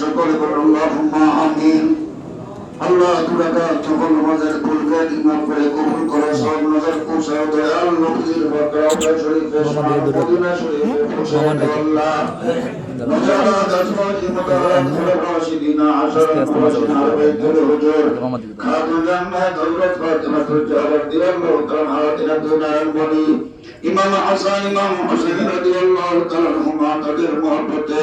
সকলে বলুন আমিন। আল্লাহ তুরাকা সকল নামাজের কুলকে ইমাম করে কবুল করে সব নজর পৌঁছাও দয়াল নবীর বরকত শরীফে মদিনা শরীফে আল্লাহ। নজরা আশর হুজুর। জান্নাত হযরত ফাতিমা বলি ইমাম হাসান ইমাম হুসাইন রাদিয়াল্লাহু তাআলা আনহুমা তাদের মহব্বতে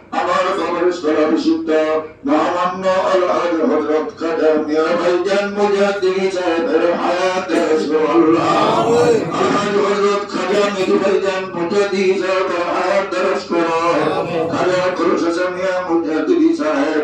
আমার স্তরা বিশুদ্ধ মহামান্য আল্লাহ হযরত খাজা মিয়া ভাইজান মুজাদ্দিদি সাহেবের হায়াত রাসূলুল্লাহ আলহাজ হযরত খাজা মিয়া ভাইজান মুজাদ্দিদি সাহেবের হায়াত রাসূলুল্লাহ খাজা কুরুশ মিয়া মুজাদ্দিদি সাহেব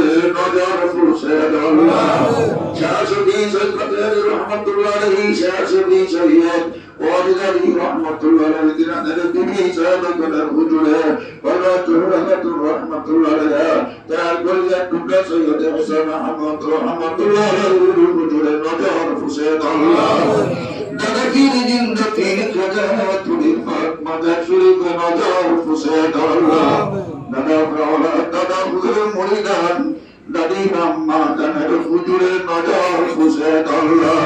রহমাতুল্লাহ আলাইহি শাশুড়ি সৈয়দ ওয়ালিদারি রহমাতুল্লাহ আলাইহি দিনাদের বিবি সাহেব কলার হুজুরে ওয়া তুরহাতুর রহমাতুল্লাহ আলাইহা তার গলিয়া টুকরা সৈয়দ হোসেন আহমদ রহমাতুল্লাহ আলাইহি হুজুরে নজর ফুসে আল্লাহ দাদা কি হুজুরে মুরিদান দাদি আম্মা জানের হুজুরে নজর ফুসে আল্লাহ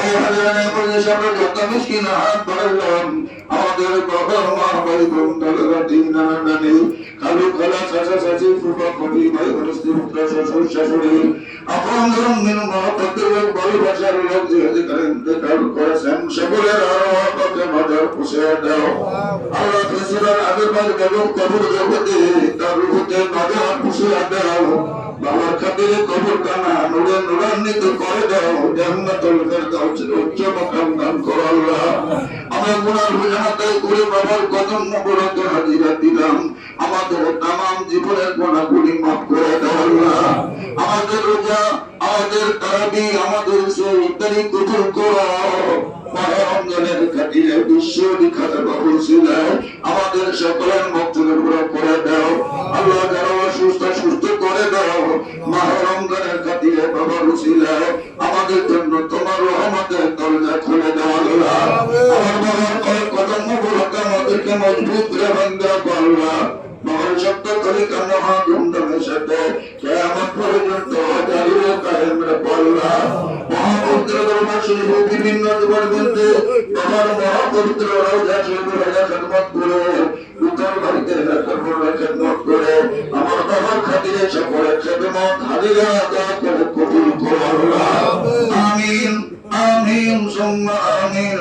এই হাজারের মধ্যে সামনে যত মিষ্টি হাত বাড়ালাম আমাদের বাবা মা ভাই বোন দাদা দিন নানা নানি খালু খালা চাচা চাচি ফুফা কবি ভাই গণস্তি পুত্র শ্বশুর শাশুড়ি। আপন ধরুন মিনু মহাপত্রের লোক ভালোবাসার লোক, যে অধিকার ইন্তেকাল করেছেন, সকলের আরও আপনাকে পুষে দাও। আল্লাহ ফেসিলার বার বেগম কবর জগতে তার রূপতে নজর পুষে দাও। বাবার খাতিরে নুরান্বিত করে দাও উচ্চ দান করো আল্লাহ। করে বাবার কদম হাজিরা দিলাম। আমাদের তামাম জীবনের মাফ করে দাও আল্লাহ। আমাদের রোজা, আমাদের তারাবি, আমাদের সেই ইত্যাদি করো। খাতিরে বিশ্ব বিখ্যাত বাবু ছিলেন আমাদের সকলের মক্তবের উপর করে দাও। মাহ খাতিরে বাবা রুসিলা আমাদের জন্য তোমার রহমতের দরজা খুলে দাও আমার বাবার কয় কদম মুবারক আমাদেরকে মজবুত করে বান্দা আল্লাহ শরীফ বিভিন্ন জীবন শরীফ রাজা খেদমত করে খেদমত হাজিরা করে কবুল করো আমিন আমিন সুম্মা আমিন